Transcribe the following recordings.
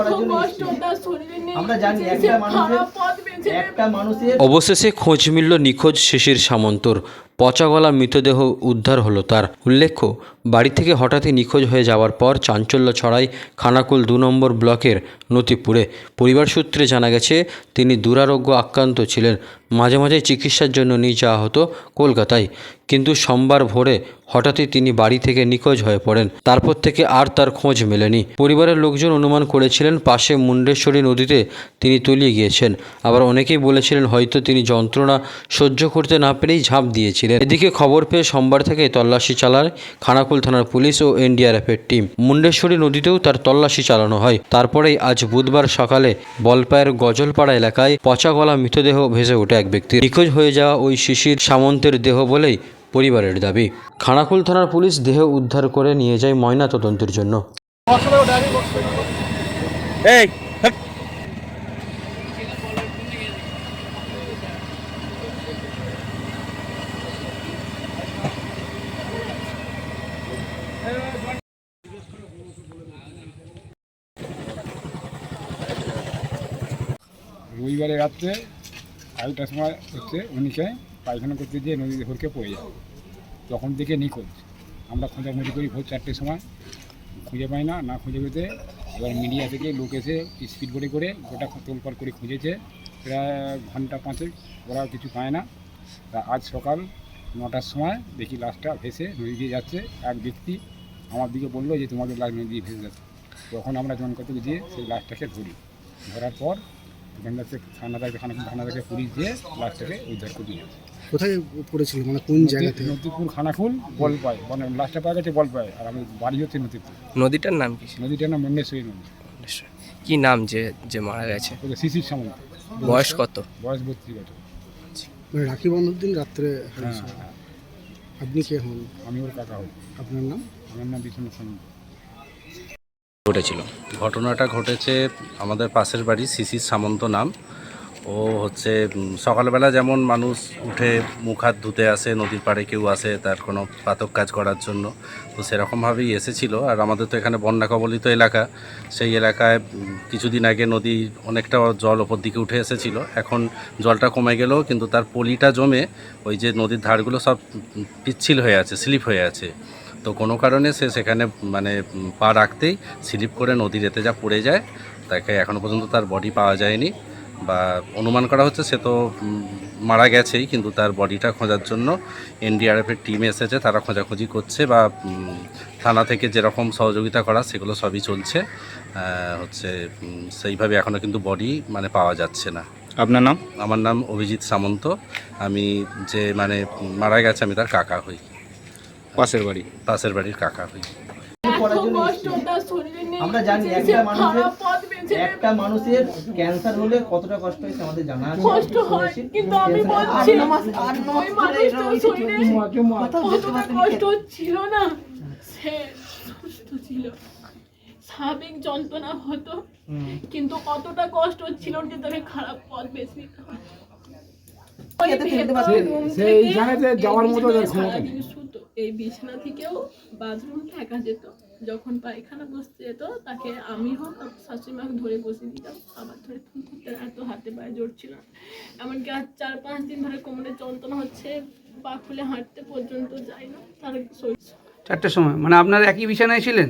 করার জন্য আমরা জানি একটা মানুষের। একটা মানুষের অবশেষে খোঁজ মিলল নিখোঁজ শিশির সামন্তর। পচাগলা মৃতদেহ উদ্ধার হলো তার। উল্লেখ্য বাড়ি থেকে হঠাৎই নিখোঁজ হয়ে যাওয়ার পর চাঞ্চল্য ছড়ায় খানাকুল দু নম্বর ব্লকের নতিপুরে। পরিবার সূত্রে জানা গেছে তিনি দুরারোগ্য আক্রান্ত ছিলেন। মাঝে মাঝে চিকিৎসার জন্য নিয়ে যাওয়া হতো কলকাতায়। কিন্তু সোমবার ভোরে হঠাৎই তিনি বাড়ি থেকে নিখোঁজ হয়ে পড়েন। তারপর থেকে আর তার খোঁজ মেলেনি। পরিবারের লোকজন অনুমান করেছিলেন, পাশে মুন্ডেশ্বরী নদীতে তিনি তলিয়ে গিয়েছেন। আবার অনেকেই বলেছিলেন, হয়তো তিনি যন্ত্রণা সহ্য করতে না পেরেই ঝাঁপ দিয়েছিলেন। এদিকে খবর পেয়ে সোমবার থেকে তল্লাশি চালায় খানাকুল থানার পুলিশ ও এনডিআরএফের টিম। মুন্ডেশ্বরী নদীতেও তার তল্লাশি চালানো হয়। তারপরেই আজ বুধবার সকালে বলপায়ের গজলপাড়া এলাকায় পচা গলা মৃতদেহ ভেসে ওঠে এক ব্যক্তি নিখোঁজ হয়ে যাওয়া ওই শিশির সামন্তের দেহ বলেই পরিবারের দাবি। খানাকুল থানার পুলিশ দেহ উদ্ধার করে নিয়ে যায় ময়না তদন্তের জন্য। এই রবিবারে রাত্রে আড়াইটার সময় হচ্ছে উনিকে পায়খানা করতে গিয়ে নদীতে হরকে পড়ে যায়। তখন থেকে নিখোঁজ। আমরা খোঁজাখুঁজি করি ভোর চারটের সময়। খুঁজে পাই না না খুঁজে পেতে এবার মিডিয়া থেকে লোক এসে স্পিড বোটে করে গোটা তোলপাড় করে খুঁজেছে। প্রায় ঘণ্টা পাঁচেক ওরা কিছু পায় না। তা আজ সকাল নটার সময় দেখি লাশটা ভেসে নদী দিয়ে যাচ্ছে। এক ব্যক্তি আমার দিকে বলল যে তোমাদের লাশ নদী দিয়ে ভেসে যাচ্ছে। তখন আমরা জন কত গিয়ে সেই লাশটাকে ধরি। ধরার পর এখানটা থেকে থানা থেকে থানা থেকে পুলিশ দিয়ে লাশটাকে উদ্ধার করে আসে। কোথায় পড়েছিল? মানে কোন জায়গা থেকে নদীপুর খানাকুল বল পায় মানে লাশটা পাওয়া গেছে বল পায় আর আমি বাড়ি হচ্ছে নদীপুর। নদীটার নাম কি নদীটার নাম মন্ডেশ্বরী নদী। কি নাম যে যে মারা গেছে? শিশির সামন্ত। বয়স কত? বয়স বত্রিশ বছর। মানে রাখি বন্ধন দিন রাত্রে হ্যাঁ হ্যাঁ। আপনি কে হন? আমি ওর কাকা হই। আপনার নাম? আমার নাম বিষ্ণু সামন্ত। ঘটেছিল ঘটনাটা ঘটেছে আমাদের পাশের বাড়ি শিশির সামন্ত নাম। ও হচ্ছে সকালবেলা যেমন মানুষ উঠে মুখ হাত ধুতে আসে, নদীর পাড়ে কেউ আসে তার কোনো পাতক কাজ করার জন্য, তো সেরকমভাবেই এসেছিল। আর আমাদের তো এখানে বন্যা কবলিত এলাকা, সেই এলাকায় কিছুদিন আগে নদী অনেকটা জল ওপর দিকে উঠে এসেছিল। এখন জলটা কমে গেলেও কিন্তু তার পলিটা জমে ওই যে নদীর ধারগুলো সব পিচ্ছিল হয়ে আছে, স্লিপ হয়ে আছে। তো কোনো কারণে সে সেখানে মানে পা রাখতেই স্লিপ করে নদীর এতে যা পড়ে যায়, তাকে এখনও পর্যন্ত তার বডি পাওয়া যায়নি। বা অনুমান করা হচ্ছে সে তো মারা গেছেই কিন্তু তার বডিটা খোঁজার জন্য এনডিআরএফের টিম এসেছে তারা খোঁজাখুঁজি করছে বা থানা থেকে যেরকম সহযোগিতা করা সেগুলো সবই চলছে। হচ্ছে সেইভাবে এখনও কিন্তু বডি মানে পাওয়া যাচ্ছে না। আপনার নাম? আমার নাম অভিজিৎ সামন্ত। আমি যে মানে মারা গেছে আমি তার কাকা হই। পাশের বাড়ি? পাশের বাড়ির কাকা হই। করার জন্য আমরা জানি একটা মানুষের। একটা মানুষের ক্যান্সার হলে কতটা কষ্ট হয় সে আমাদের জানা আছে। কষ্ট হয় কিন্তু আমি বলছি ওই মানুষটার শরীরে কতটা কষ্ট ছিল না। সে সুস্থ ছিল। স্বাভাবিক যন্ত্রণা হতো কিন্তু কতটা কষ্ট ছিল যে তাকে খারাপ পথ বেছে নিতে হয়। এই বিছানা থেকেও বাথরুম থাকা যেত। যখন পায়খানা বসতে যেত তাকে আমি হোক আর শাশুড়ি মাকে ধরে বসে দিতাম। আবার ধরে ফোন করতে এত হাতে পায়ে জোর ছিল এমনকি আজ চার পাঁচ দিন ধরে কোমরে যন্ত্রণা হচ্ছে পা খুলে হাঁটতে পর্যন্ত যায় না। তার শরীর চারটের সময়। মানে আপনার একই বিছানায় ছিলেন?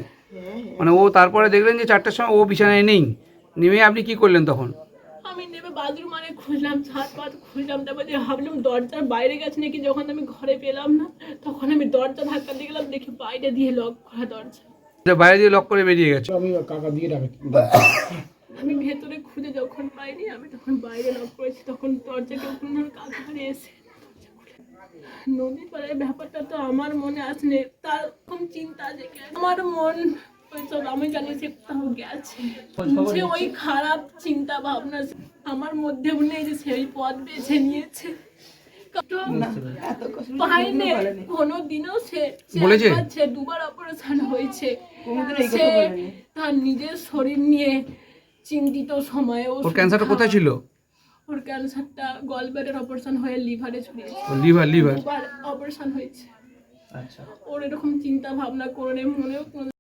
মানে ও তারপরে দেখলেন যে চারটের সময় ও বিছানায় নেই। নেমে আপনি কি করলেন তখন? আমি নেমে বাথরুম মানে খুঁজলাম ছাদ পাত খুঁজলাম তারপর যে ভাবলাম দরজার বাইরে গেছে নাকি যখন আমি ঘরে পেলাম না তখন আমি দরজা ধাক্কা দিয়ে গেলাম দেখি বাইরে দিয়ে লক করা দরজা। বাইরে দিয়ে লক করে বেরিয়ে গেছে। আমি কাকা দিয়ে ডাকে আমি ভেতরে খুঁজে যখন পাইনি আমি তখন বাইরে লক করেছি তখন দরজা কেউ কোনো ধরে এসে পাড়ার ব্যাপারটা তো আমার মনে আসলে তার কোন চিন্তা যে আমার মন ওইসব আমি জানি যে তাও গেছে। যে ওই খারাপ চিন্তা ভাবনা আমার মধ্যেও নেই যে সেই পথ বেছে নিয়েছে। পাইনি কোনো সে সে বলেছে? একবার সে দুবার অপারেশন হয়েছে সে তার নিজের শরীর নিয়ে চিন্তিত সময়ে ওর ক্যান্সারটা কোথায় ছিল? ওর ক্যান্সারটা অপারেশন হয়ে লিভারে ছড়িয়েছে লিভার লিভার অপারেশন হয়েছে। আচ্ছা। ওর এরকম চিন্তা ভাবনা করে মনেও কোনো